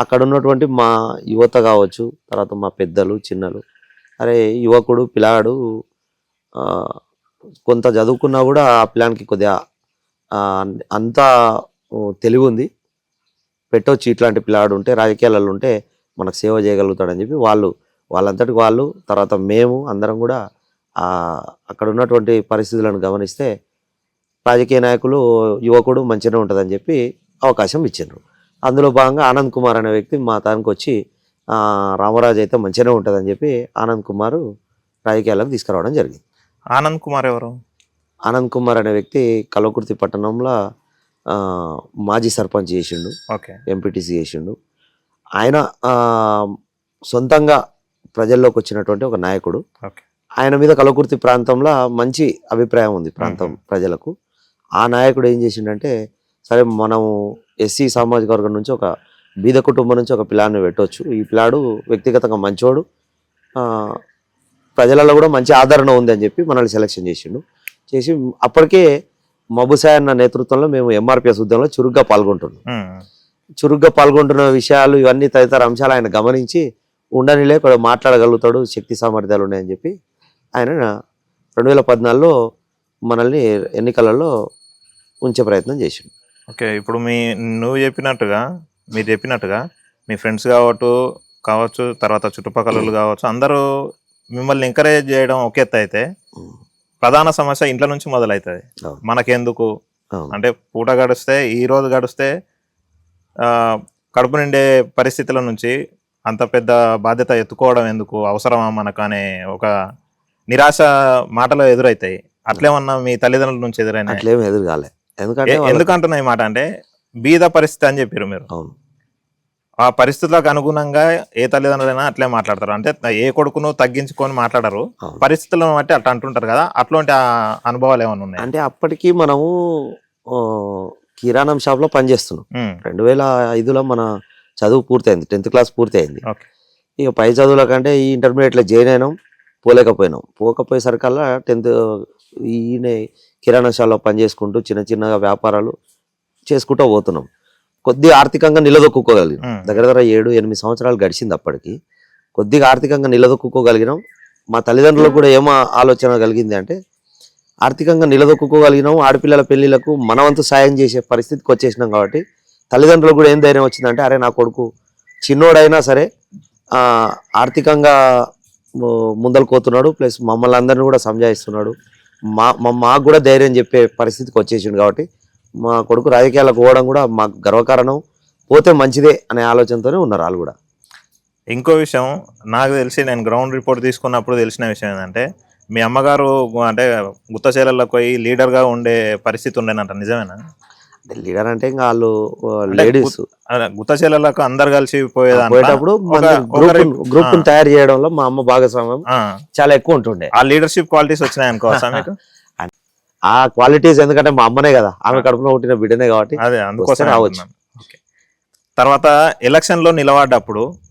అక్కడ ఉన్నటువంటి మా యువత కావచ్చు తర్వాత మా పెద్దలు చిన్నలు అరే యువకుడు పిల్లాడు కొంత చదువుకున్నా కూడా ఆ పిల్లానికి కొద్దిగా అంత అంతా తెలివి ఉంది పెట్టొచ్చు ఇట్లాంటి పిల్లాడు ఉంటే రాజకీయాలలో ఉంటే మనకు సేవ చేయగలుగుతాడని చెప్పి వాళ్ళు వాళ్ళంతటికి వాళ్ళు తర్వాత మేము అందరం కూడా అక్కడ ఉన్నటువంటి పరిస్థితులను గమనిస్తే రాజకీయ నాయకులు యువకుడు మంచిగా ఉంటుందని చెప్పి అవకాశం ఇచ్చిండ్రు. అందులో భాగంగా ఆనంద్ కుమార్ అనే వ్యక్తి మా తానికి వచ్చి రామరాజు అయితే మంచిగానే ఉంటుందని చెప్పి ఆనంద్ కుమార్ రాజకీయాలకు తీసుకురావడం జరిగింది. ఆనంద్ కుమార్ ఎవరు? ఆనంద్ కుమార్ అనే వ్యక్తి కలవకుర్తి పట్టణంలో మాజీ సర్పంచ్ చేసిండు. ఓకే. ఎంపీటీసీ చేసిండు. ఆయన సొంతంగా ప్రజల్లోకి వచ్చినటువంటి ఒక నాయకుడు. ఆయన మీద కలకుర్తి ప్రాంతంలో మంచి అభిప్రాయం ఉంది ప్రాంతం ప్రజలకు. ఆ నాయకుడు ఏం చేసిండంటే సరే మనం ఎస్సీ సామాజిక వర్గం నుంచి ఒక బీద కుటుంబం నుంచి ఒక పిల్లాన్ని పెట్టవచ్చు ఈ పిల్లాడు వ్యక్తిగతంగా మంచోడు. ప్రజలలో కూడా మంచి ఆదరణ ఉంది అని చెప్పి మనల్ని సెలెక్షన్ చేసిండు. చేసి అప్పటికే మబుసాయ్ అన్న నేతృత్వంలో మేము ఎంఆర్పిఎస్ ఉద్యమంలో చురుగ్గా పాల్గొంటున్నాం. చురుగ్గా పాల్గొంటున్న విషయాలు ఇవన్నీ తదితర అంశాలు ఆయన గమనించి ఉండనిలే మాట్లాడగలుగుతాడు శక్తి సామర్థ్యాలు ఉన్నాయని చెప్పి ఆయన రెండు వేల పద్నాలుగులో మనల్ని ఎన్నికలలో ఉంచే ప్రయత్నం చేసిండు. ఓకే ఇప్పుడు మీ నువ్వు చెప్పినట్టుగా మీరు చెప్పినట్టుగా మీ ఫ్రెండ్స్ కావచ్చు కావచ్చు తర్వాత చుట్టుపక్కల కావచ్చు అందరూ మిమ్మల్ని ఎంకరేజ్ చేయడం ఒక ఎత్తు అయితే ప్రధాన సమస్య ఇంట్లో నుంచి మొదలవుతుంది. మనకెందుకు. అంటే పూట గడిస్తే ఈ రోజు గడిస్తే కడుపు నిండే పరిస్థితుల నుంచి అంత పెద్ద బాధ్యత ఎత్తుకోవడం ఎందుకు? అవసరమా మనకు అనే ఒక నిరాశ మాటలు ఎదురవుతాయి అట్లేమన్నా మీ తల్లిదండ్రుల నుంచి ఎదురైనా అట్లేం ఎదురు కాలే ఎందుకంటే ఈ మాట అంటే బీద పరిస్థితి అని చెప్పారు మీరు. అవును. ఆ పరిస్థితులకు అనుగుణంగా ఏ తల్లిదండ్రులైనా అట్లే మాట్లాడతారు. అంటే ఏ కొడుకును తగ్గించుకొని మాట్లాడరు. పరిస్థితులను బట్టి అట్లా అంటుంటారు కదా అట్లాంటి ఆ అనుభవాలు ఏమైనా ఉన్నాయి? అంటే అప్పటికి మనము కిరాణం షాప్లో పనిచేస్తున్నాం రెండు వేల ఐదులో మన చదువు పూర్తయింది టెన్త్ క్లాస్ పూర్తయింది. ఇక పై చదువుల కంటే ఈ ఇంటర్మీడియట్లో జాయిన్ అయినాం పోలేకపోయినాం. పోకపోయేసరికల్లా టెన్త్ ఈయన కిరాణా షాప్లో పని చేసుకుంటూ చిన్న చిన్నగా వ్యాపారాలు చేసుకుంటూ పోతున్నాం. కొద్దిగా ఆర్థికంగా నిలదొక్కుకోగలిగినాం. దగ్గర దగ్గర ఏడు ఎనిమిది సంవత్సరాలు గడిచింది అప్పటికి. కొద్దిగా ఆర్థికంగా నిలదొక్కుకోగలిగినాం. మా తల్లిదండ్రులకు కూడా ఏమో ఆలోచన కలిగింది అంటే ఆర్థికంగా నిలదొక్కుకోగలిగినాం. ఆడపిల్లల పెళ్ళిలకు మనవంతు సాయం చేసే పరిస్థితికి వచ్చేసినాం కాబట్టి తల్లిదండ్రులకు కూడా ఏం ధైర్యం వచ్చిందంటే అరే నా కొడుకు చిన్నోడైనా సరే ఆర్థికంగా ముందలు కోతున్నాడు ప్లస్ మమ్మల్ని అందరిని కూడా సంజాయిస్తున్నాడు. మా మాకు కూడా ధైర్యం చెప్పే పరిస్థితికి వచ్చేసిండు కాబట్టి మా కొడుకు రాజకీయాలకు పోవడం కూడా మాకు గర్వకారణం. పోతే మంచిదే అనే ఆలోచనతోనే ఉన్నారు వాళ్ళు కూడా. ఇంకో విషయం నాకు తెలిసి నేను గ్రౌండ్ రిపోర్ట్ తీసుకున్నప్పుడు తెలిసిన విషయం ఏంటంటే మీ అమ్మగారు అంటే గుత్తచేలలకు పోయి లీడర్గా ఉండే పరిస్థితి ఉండేనంట. నిజమేనా? లీడర్ అంటే ఇంకా వాళ్ళు లేడీస్. అదే గుత్తచేలలకు అందరు కలిసి పోయేటప్పుడు గ్రూప్. తయారు చేయడంలో మా అమ్మ భాగస్వామ్యం చాలా ఎక్కువ ఉంటుండే. ఆ లీడర్షిప్ క్వాలిటీస్ వచ్చినాయి అనుకోవచ్చా మీకు? ఆ క్వాలిటీస్ ఎందుకంటే మా అమ్మనే కదా. ఆమె కడుపులో పుట్టిన బిడ్డనే కాబట్టి అదే అందుకోసం రావచ్చు. తర్వాత ఎలక్షన్లో నిలబడ్డప్పుడు